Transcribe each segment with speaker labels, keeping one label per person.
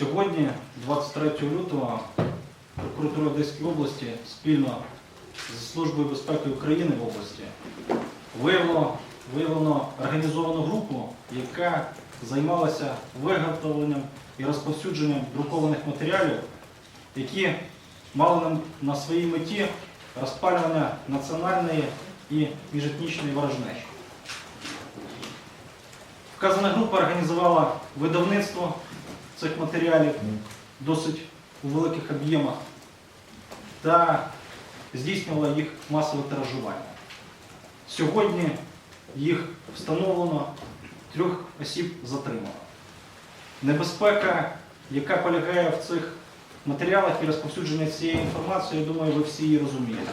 Speaker 1: Сьогодні, 23 лютого, прокуратура Одеської області спільно з Службою безпеки України в області виявило, виявлено організовану групу, яка займалася виготовленням і розповсюдженням друкованих матеріалів, які мали на, своїй меті розпалювання національної і міжетнічної ворожнечі. Вказана група організувала видавництво цих матеріалів досить у великих об'ємах та здійснювала їх масове тиражування. Сьогодні їх встановлено, трьох осіб затримано. Небезпека, яка полягає в цих матеріалах і розповсюдження цієї інформації, я думаю, ви всі її розумієте.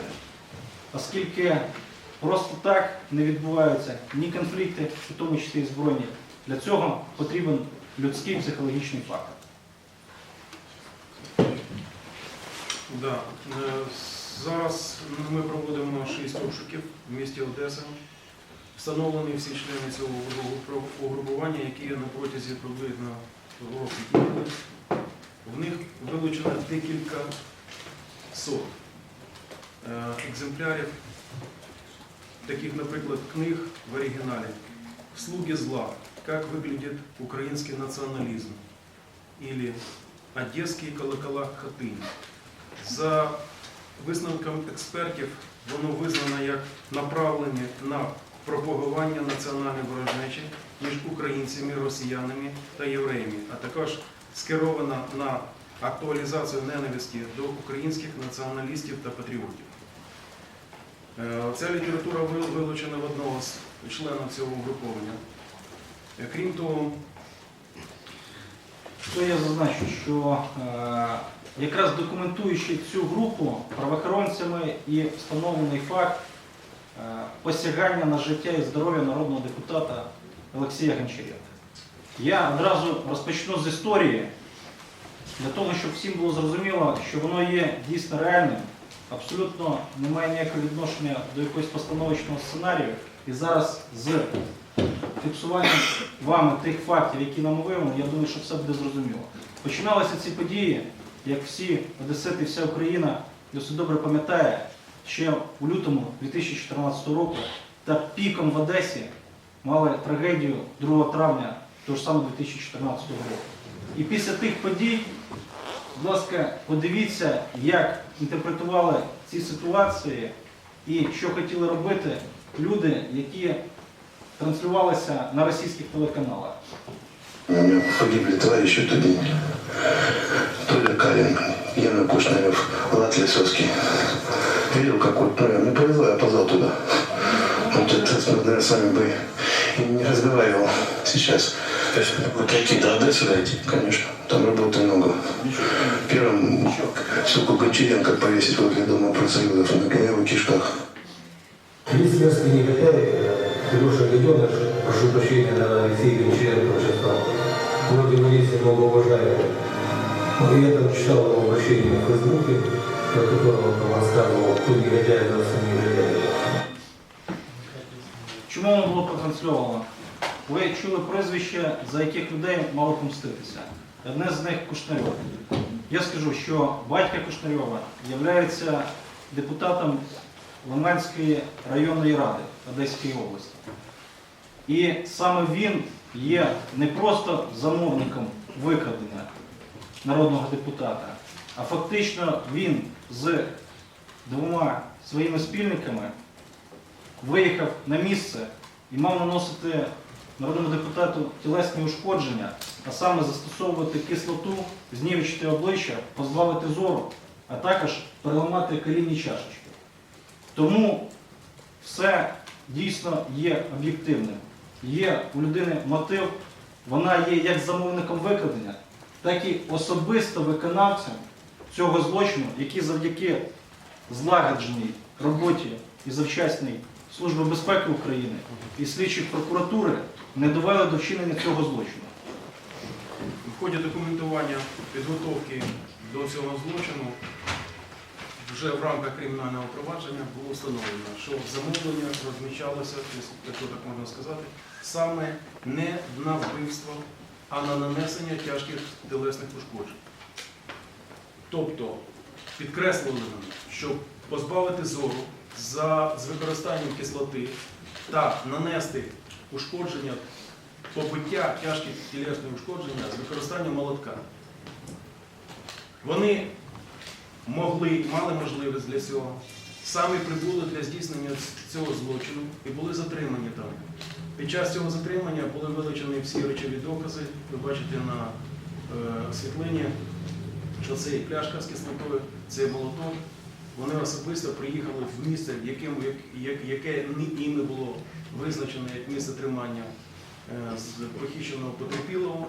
Speaker 1: Оскільки просто так не відбуваються ні конфлікти, в тому числі і збройні. Для цього потрібен людський психологічний фактор.
Speaker 2: Да. Е, Зараз ми проводимо шість обшуків в місті Одеса. Встановлені всі члени цього угрупування, які на протязі приблизно року. В них вилучено декілька сот е, екземплярів, таких, наприклад, книг в оригіналі «Слуги зла. Как выглядит украинский национализм» или «Одесские колокола Хатынь». За висновком експертів, воно визнано як направлення на пропагування національної ворожнечі між українцями, росіянами та євреями, а також скеровано на актуалізацію ненависті до українських націоналістів та патріотів. Е, Ця література вилучена в одного з членів цього угруповання. Е, Крім того,
Speaker 1: То я зазначу, що е, якраз документуючи цю групу правоохоронцями і встановлений факт е, посягання на життя і здоров'я народного депутата Олексія Гончаренка. Я одразу розпочну з історії, для того, щоб всім було зрозуміло, що воно є дійсно реальним, абсолютно не має ніякого відношення до якогось постановочного сценарію. І зараз з фіксуванням вами тих фактів, які нам виявлені, я думаю, що все буде зрозуміло. Починалися ці події, як всі одесити, вся Україна досить добре пам'ятає, ще у лютому 2014 року та піком в Одесі мали трагедію 2 травня того ж самого 2014 року. І після тих подій, будь ласка, подивіться, як інтерпретували ці ситуації і що хотіли робити люди, які транслювалися на російських телеканалах.
Speaker 3: У меня погибли товарищи день. Толя Калин, Яна Кушнарев, Влад Лисовский. Видел, как вот, ну, мне повезло, я позвал туда. Вот это, наверное, с вами бы и не разговаривал сейчас. То есть вот дойти до Одессы дойти, конечно. Там работы много. Первым суку Гончаренко повесить возле дома профсоюзов на коневых кишках.
Speaker 4: Есть мерзкий негодяй, Илюша Гаденыш, прошу прощения, на Алексей Гончаренко сейчас Вроде бы есть много уважаемый. Но я там читал его обращение в Фейсбуке, про которого он там рассказывал, кто негодяй, за все негодяй.
Speaker 1: Чому воно було протрансльовано? Ви чули прізвища, за яких людей мало помститися. Одне з них Кушнарьов. Я скажу, що батька Кушнарьова є депутатом Лиманської районної ради Одеської області. І саме він є не просто замовником викрадення народного депутата, а фактично він з двома своїми спільниками виїхав на місце і мав наносити народному депутату тілесні ушкодження, а саме застосовувати кислоту, знівечити обличчя, позбавити зору, а також переламати колінні чашечки. Тому все дійсно є об'єктивним. Є у людини мотив, вона є як замовником викрадення, так і особисто виконавцем цього злочину, який завдяки злагодженій роботі і завчасній Служби безпеки України і слідчих прокуратури не довели до вчинення цього злочину.
Speaker 2: В ході документування підготовки до цього злочину вже в рамках кримінального провадження було встановлено, що замовлення розміщалося, якщо так можна сказати, саме не на вбивство а на нанесення тяжких тілесних ушкоджень. Тобто підкреслено, щоб позбавити зору за, з використанням кислоти та нанести ушкодження, побиття тяжких тілесних ушкодження з використанням молотка. Вони могли, мали можливість для цього, самі прибули для здійснення цього злочину і були затримані там. Під час цього затримання були вилучені всі речові докази. Ви бачите на е, світлині, що це і пляшка з кислотою, це і молоток. Вони особисто приїхали в місце, яким, як, як- яке ними було визначено як місце тримання е, з похищеного потерпілого.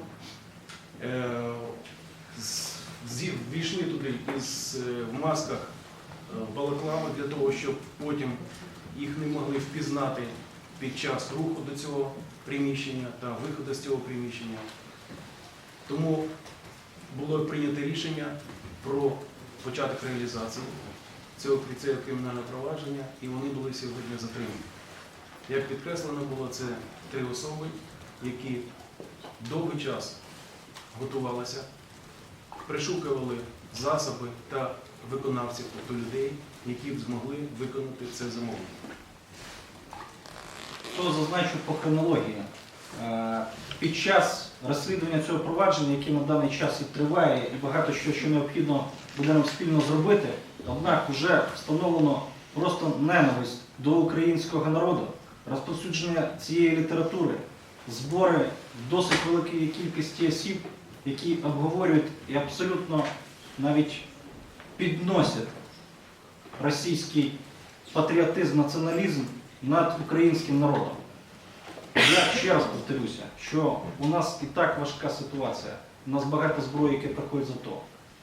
Speaker 2: Е, з- Ввійшли туди із е, в масках е, балаклави для того, щоб потім їх не могли впізнати під час руху до цього приміщення та виходу з цього приміщення. Тому було прийнято рішення про початок реалізації цього кримінального провадження, і вони були сьогодні затримані. Як підкреслено було, це три особи, які довгий час готувалися, пришукували засоби та виконавців, тобто людей, які б змогли виконати це замовлення.
Speaker 1: То зазначу по хронології. Е, Під час розслідування цього провадження, яке на даний час і триває, і багато що, що необхідно буде нам спільно зробити, однак вже встановлено просто ненависть до українського народу, розповсюдження цієї літератури, збори досить великої кількості осіб, які обговорюють і абсолютно навіть підносять російський патріотизм, націоналізм над українським народом. Я ще раз повторюся, що у нас і так важка ситуація. У нас багато зброї, яке приходить за то.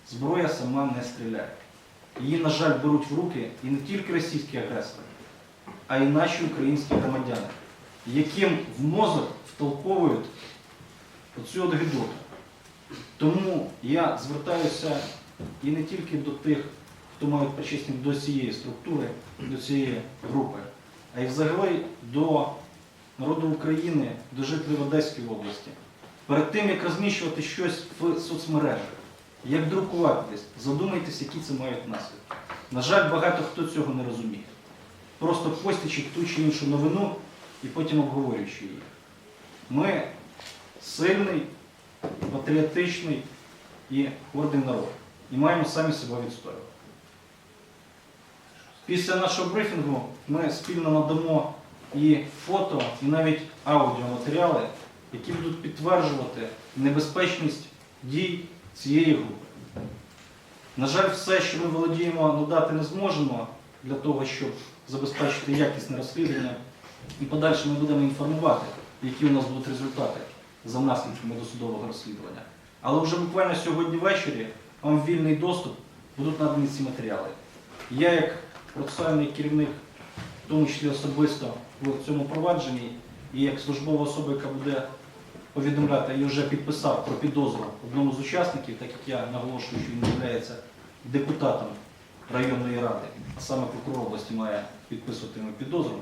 Speaker 1: Зброя сама не стріляє. Її, на жаль, беруть в руки і не тільки російські агресори, а й наші українські громадяни, яким в мозок втолковують оцю от гидоту. Тому я звертаюся і не тільки до тих, хто мають причесність до цієї структури, до цієї групи, а й взагалі до народу України, до жителів Одеської області. Перед тим, як розміщувати щось в соцмережах, як друкувати десь, задумайтесь, які це мають наслідки. На жаль, багато хто цього не розуміє. Просто постячи ту чи іншу новину і потім обговорюючи її. Ми сильний, патріотичний і гордий народ. І маємо самі себе відстоювати. Після нашого брифінгу ми спільно надамо і фото, і навіть аудіоматеріали, які будуть підтверджувати небезпечність дій цієї групи. На жаль, все, що ми володіємо, надати не зможемо для того, щоб забезпечити якісне розслідування. І подальше ми будемо інформувати, які у нас будуть результати за наслідками досудового розслідування. Але вже буквально сьогодні ввечері вам вільний доступ будуть надані ці матеріали. Я, як процесуальний керівник, в тому числі особисто в цьому провадженні, і як службова особа, яка буде повідомляти, і вже підписав про підозру одному з учасників, так як я наголошую, що він є депутатом районної ради, а саме прокурор області має підписувати йому підозру.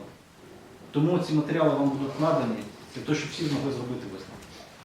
Speaker 1: Тому ці матеріали вам будуть надані для того, щоб всі змогли зробити висновок.